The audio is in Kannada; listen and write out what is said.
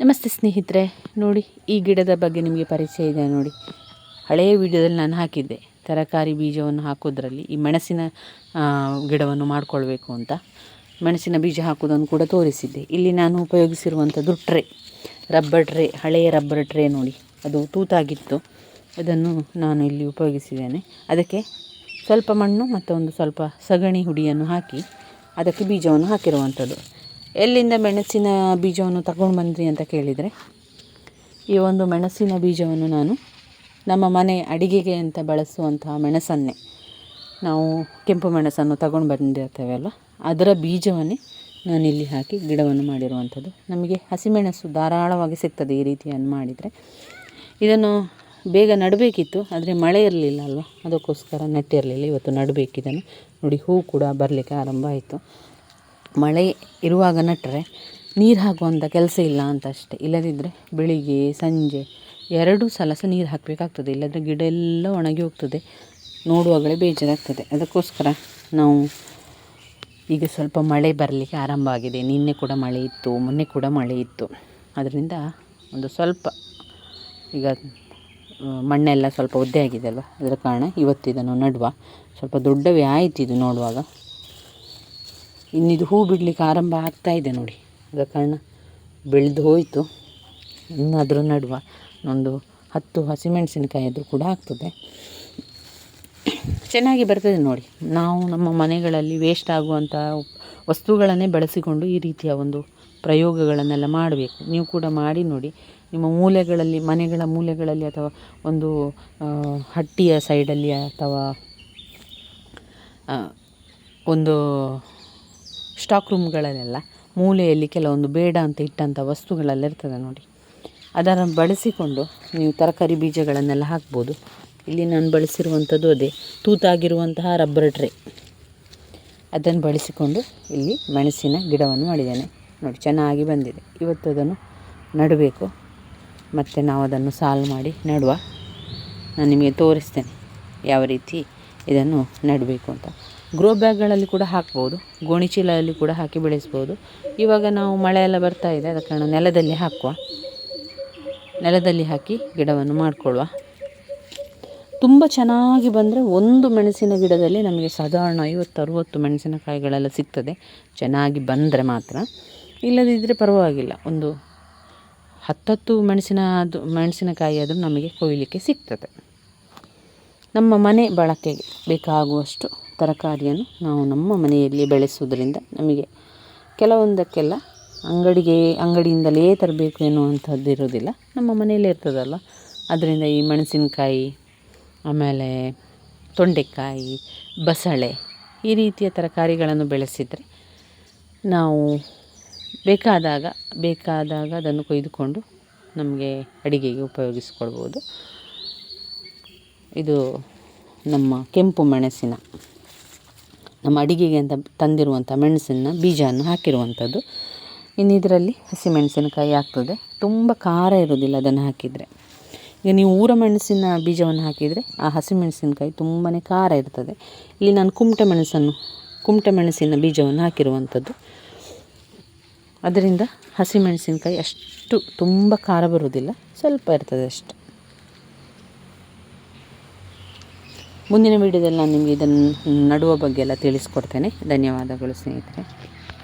ನಮಸ್ತೆ ಸ್ನೇಹಿತರೆ, ನೋಡಿ ಈ ಗಿಡದ ಬಗ್ಗೆ ನಿಮಗೆ ಪರಿಚಯ ಇದೆ ನೋಡಿ. ಹಳೆಯ ವಿಡಿಯೋದಲ್ಲಿ ನಾನು ಹಾಕಿದ್ದೆ. ತರಕಾರಿ ಬೀಜವನ್ನು ಹಾಕೋದ್ರಲ್ಲಿ ಈ ಮೆಣಸಿನ ಗಿಡವನ್ನು ಮಾಡಿಕೊಳ್ಬೇಕು ಅಂತ. ಮೆಣಸಿನ ಬೀಜ ಹಾಕೋದನ್ನು ಕೂಡ ತೋರಿಸಿದ್ದೆ. ಇಲ್ಲಿ ನಾನು ಉಪಯೋಗಿಸಿರುವಂಥದ್ದು ಟ್ರೇ, ರಬ್ಬರ್ ಟ್ರೇ, ಹಳೆಯ ರಬ್ಬರ್ ಟ್ರೇ ನೋಡಿ. ಅದು ತೂತಾಗಿತ್ತು. ಅದನ್ನು ನಾನು ಇಲ್ಲಿ ಉಪಯೋಗಿಸಿದ್ದೇನೆ. ಅದಕ್ಕೆ ಸ್ವಲ್ಪ ಮಣ್ಣು ಮತ್ತು ಒಂದು ಸ್ವಲ್ಪ ಸಗಣಿ ಹುಡಿಯನ್ನು ಹಾಕಿ ಅದಕ್ಕೆ ಬೀಜವನ್ನು ಹಾಕಿರುವಂಥದ್ದು. ಎಲ್ಲಿಂದ ಮೆಣಸಿನ ಬೀಜವನ್ನು ತಗೊಂಡು ಬಂದ್ರಿ ಅಂತ ಕೇಳಿದರೆ, ಈ ಒಂದು ಮೆಣಸಿನ ಬೀಜವನ್ನು ನಾನು ನಮ್ಮ ಮನೆ ಅಡಿಗೆಗೆ ಅಂತ ಬಳಸುವಂತಹ ಮೆಣಸನ್ನೇ ನಾವು ಕೆಂಪು ಮೆಣಸನ್ನು ತಗೊಂಡು ಬಂದಿರ್ತೇವೆ ಅಲ್ವ? ಅದರ ಬೀಜವನ್ನೇ ಇಲ್ಲಿ ಹಾಕಿ ಗಿಡವನ್ನು ಮಾಡಿರುವಂಥದ್ದು. ನಮಗೆ ಹಸಿಮೆಣಸು ಧಾರಾಳವಾಗಿ ಸಿಗ್ತದೆ ಈ ರೀತಿಯನ್ನು ಮಾಡಿದರೆ. ಇದನ್ನು ಬೇಗ ನಡಬೇಕಿತ್ತು, ಆದರೆ ಮಳೆ ಇರಲಿಲ್ಲ ಅಲ್ವ? ಅದಕ್ಕೋಸ್ಕರ ನೆಟ್ಟಿರಲಿಲ್ಲ. ಇವತ್ತು ನಡಬೇಕಿದನ್ನು ನೋಡಿ, ಹೂ ಕೂಡ ಬರಲಿಕ್ಕೆ ಆರಂಭ ಆಯಿತು. ಮಳೆ ಇರುವಾಗ ನೆಟ್ಟರೆ ನೀರು ಹಾಕುವಂಥ ಕೆಲಸ ಇಲ್ಲ ಅಂತ ಅಷ್ಟೆ ಇಲ್ಲದಿದ್ದರೆ ಬೆಳಿಗ್ಗೆ, ಸಂಜೆ ಎರಡು ಸಲ ಸಹ ನೀರು ಹಾಕಬೇಕಾಗ್ತದೆ. ಇಲ್ಲದ್ರೆ ಗಿಡ ಎಲ್ಲ ಒಣಗಿ ಹೋಗ್ತದೆ. ನೋಡುವಾಗಲೇ ಬೇಜಾರಾಗ್ತದೆ. ಅದಕ್ಕೋಸ್ಕರ ನಾವು ಈಗ ಸ್ವಲ್ಪ ಮಳೆ ಬರಲಿಕ್ಕೆ ಆರಂಭ ಆಗಿದೆ. ನಿನ್ನೆ ಕೂಡ ಮಳೆ ಇತ್ತು, ಮೊನ್ನೆ ಕೂಡ ಮಳೆ ಇತ್ತು. ಅದರಿಂದ ಒಂದು ಸ್ವಲ್ಪ ಈಗ ಮಣ್ಣೆಲ್ಲ ಸ್ವಲ್ಪ ಒದ್ದೆ ಆಗಿದೆ ಅಲ್ವ? ಅದರ ಕಾರಣ ಇವತ್ತಿದನ್ನು ನಡುವ ಸ್ವಲ್ಪ ದೊಡ್ಡವೇ ಆಯಿತು ಇದು ನೋಡುವಾಗ. ಇನ್ನಿದು ಹೂ ಬಿಡಲಿಕ್ಕೆ ಆರಂಭ ಆಗ್ತಾ ಇದೆ ನೋಡಿ. ಆದ ಕಾರಣ ಬೆಳೆದು ಹೋಯಿತು. ಇನ್ನಾದರೂ ನಡುವ ಒಂದು ಹತ್ತು ಹಸಿಮೆಣಸಿನಕಾಯಿ ಆದರೂ ಕೂಡ ಆಗ್ತದೆ. ಚೆನ್ನಾಗಿ ಬರ್ತದೆ ನೋಡಿ. ನಾವು ನಮ್ಮ ಮನೆಗಳಲ್ಲಿ ವೇಸ್ಟ್ ಆಗುವಂಥ ವಸ್ತುಗಳನ್ನೇ ಬಳಸಿಕೊಂಡು ಈ ರೀತಿಯ ಒಂದು ಪ್ರಯೋಗಗಳನ್ನೆಲ್ಲ ಮಾಡಬೇಕು. ನೀವು ಕೂಡ ಮಾಡಿ ನೋಡಿ. ನಿಮ್ಮ ಮೂಲೆಗಳಲ್ಲಿ, ಮನೆಗಳ ಮೂಲೆಗಳಲ್ಲಿ ಅಥವಾ ಒಂದು ಹಟ್ಟಿಯ ಸೈಡಲ್ಲಿ ಅಥವಾ ಒಂದು ಸ್ಟಾಕ್ ರೂಮ್ಗಳಲ್ಲೆಲ್ಲ ಮೂಲೆಯಲ್ಲಿ ಕೆಲವೊಂದು ಬೇಡ ಅಂತ ಇಟ್ಟಂಥ ವಸ್ತುಗಳೆಲ್ಲ ಇರ್ತದೆ ನೋಡಿ. ಅದನ್ನು ಬಳಸಿಕೊಂಡು ನೀವು ತರಕಾರಿ ಬೀಜಗಳನ್ನೆಲ್ಲ ಹಾಕ್ಬೋದು. ಇಲ್ಲಿ ನಾನು ಬಳಸಿರುವಂಥದ್ದು ಅದೇ, ತೂತಾಗಿರುವಂತಹ ರಬ್ಬರ್ ಟ್ರೇ. ಅದನ್ನು ಬಳಸಿಕೊಂಡು ಇಲ್ಲಿ ಮೆಣಸಿನ ಗಿಡವನ್ನು ಮಾಡಿದ್ದೇನೆ. ನೋಡಿ, ಚೆನ್ನಾಗಿ ಬಂದಿದೆ. ಇವತ್ತು ಅದನ್ನು ನಡಬೇಕು. ಮತ್ತು ನಾವು ಅದನ್ನು ಸಾಲು ಮಾಡಿ ನೆಡುವ. ನಾನು ನಿಮಗೆ ತೋರಿಸ್ತೇನೆ ಯಾವ ರೀತಿ ಇದನ್ನು ನೆಡಬೇಕು ಅಂತ. ಗ್ರೋ ಬ್ಯಾಗ್ಗಳಲ್ಲಿ ಕೂಡ ಹಾಕ್ಬೋದು. ಗೋಣಿ ಚೀಲದಲ್ಲಿ ಕೂಡ ಹಾಕಿ ಬೆಳೆಸ್ಬೋದು. ಇವಾಗ ನಾವು ಮಳೆ ಎಲ್ಲ ಬರ್ತಾ ಇದೆ ಅದ ಕಾರಣ ನೆಲದಲ್ಲಿ ಹಾಕುವ. ನೆಲದಲ್ಲಿ ಹಾಕಿ ಗಿಡವನ್ನು ಮಾಡಿಕೊಳ್ಳುವ. ತುಂಬ ಚೆನ್ನಾಗಿ ಬಂದರೆ ಒಂದು ಮೆಣಸಿನ ಗಿಡದಲ್ಲಿ ನಮಗೆ ಸಾಧಾರಣ ಐವತ್ತು, ಅರುವತ್ತು ಮೆಣಸಿನಕಾಯಿಗಳೆಲ್ಲ ಸಿಗ್ತದೆ. ಚೆನ್ನಾಗಿ ಬಂದರೆ ಮಾತ್ರ. ಇಲ್ಲದಿದ್ದರೆ ಪರವಾಗಿಲ್ಲ. ಒಂದು ಹತ್ತತ್ತು ಮೆಣಸಿನ ಅದು ಮೆಣಸಿನಕಾಯಿ ಆದರೂ ನಮಗೆ ಕೊಯ್ಲಿಕ್ಕೆ ಸಿಗ್ತದೆ. ನಮ್ಮ ಮನೆ ಬಳಕೆಗೆ ಬೇಕಾಗುವಷ್ಟು ತರಕಾರಿಯನ್ನು ನಾವು ನಮ್ಮ ಮನೆಯಲ್ಲಿ ಬೆಳೆಸುವುದರಿಂದ ನಮಗೆ ಕೆಲವೊಂದಕ್ಕೆಲ್ಲ ಅಂಗಡಿಗೆ, ಅಂಗಡಿಯಿಂದಲೇ ತರಬೇಕು ಎನ್ನುವಂಥದ್ದು ಇರೋದಿಲ್ಲ ನಮ್ಮ ಮನೆಯಲ್ಲೇ ಇರ್ತದಲ್ಲ. ಅದರಿಂದ ಈ ಮೆಣಸಿನಕಾಯಿ, ಆಮೇಲೆ ತೊಂಡೆಕಾಯಿ, ಬಸಳೆ ಈ ರೀತಿಯ ತರಕಾರಿಗಳನ್ನು ಬೆಳೆಸಿದರೆ ನಾವು ಬೇಕಾದಾಗ ಬೇಕಾದಾಗ ಅದನ್ನು ಕೊಯ್ದುಕೊಂಡು ನಮಗೆ ಅಡಿಗೆಗೆ ಉಪಯೋಗಿಸ್ಕೊಳ್ಬೋದು. ಇದು ನಮ್ಮ ಕೆಂಪು ಮೆಣಸಿನ. ನಮ್ಮ ಅಡಿಗೆಗೆ ಅಂತ ತಂದಿರುವಂಥ ಮೆಣಸಿನ ಬೀಜವನ್ನು ಹಾಕಿರುವಂಥದ್ದು. ಇನ್ನು ಇದರಲ್ಲಿ ಹಸಿಮೆಣಸಿನಕಾಯಿ ಆಗ್ತದೆ. ತುಂಬ ಖಾರ ಇರೋದಿಲ್ಲ ಅದನ್ನು ಹಾಕಿದರೆ. ಈಗ ನೀವು ಊರ ಮೆಣಸಿನ ಬೀಜವನ್ನು ಹಾಕಿದರೆ ಆ ಹಸಿಮೆಣಸಿನಕಾಯಿ ತುಂಬಾ ಖಾರ ಇರ್ತದೆ. ಇಲ್ಲಿ ನಾನು ಕುಮಟೆ ಮೆಣಸನ್ನು, ಕುಮಟೆ ಮೆಣಸಿನ ಬೀಜವನ್ನು ಹಾಕಿರುವಂಥದ್ದು. ಅದರಿಂದ ಹಸಿಮೆಣಸಿನಕಾಯಿ ಅಷ್ಟು ತುಂಬ ಖಾರ ಬರುವುದಿಲ್ಲ ಸ್ವಲ್ಪ ಇರ್ತದೆ ಅಷ್ಟು. ಮುಂದಿನ ವೀಡಿಯೋದಲ್ಲಿ ನಾನು ನಿಮಗೆ ಇದನ್ನು ನಡುವ ಬಗ್ಗೆ ಎಲ್ಲ ತಿಳಿಸ್ಕೊಡ್ತೇನೆ. ಧನ್ಯವಾದಗಳು ಸ್ನೇಹಿತರೆ.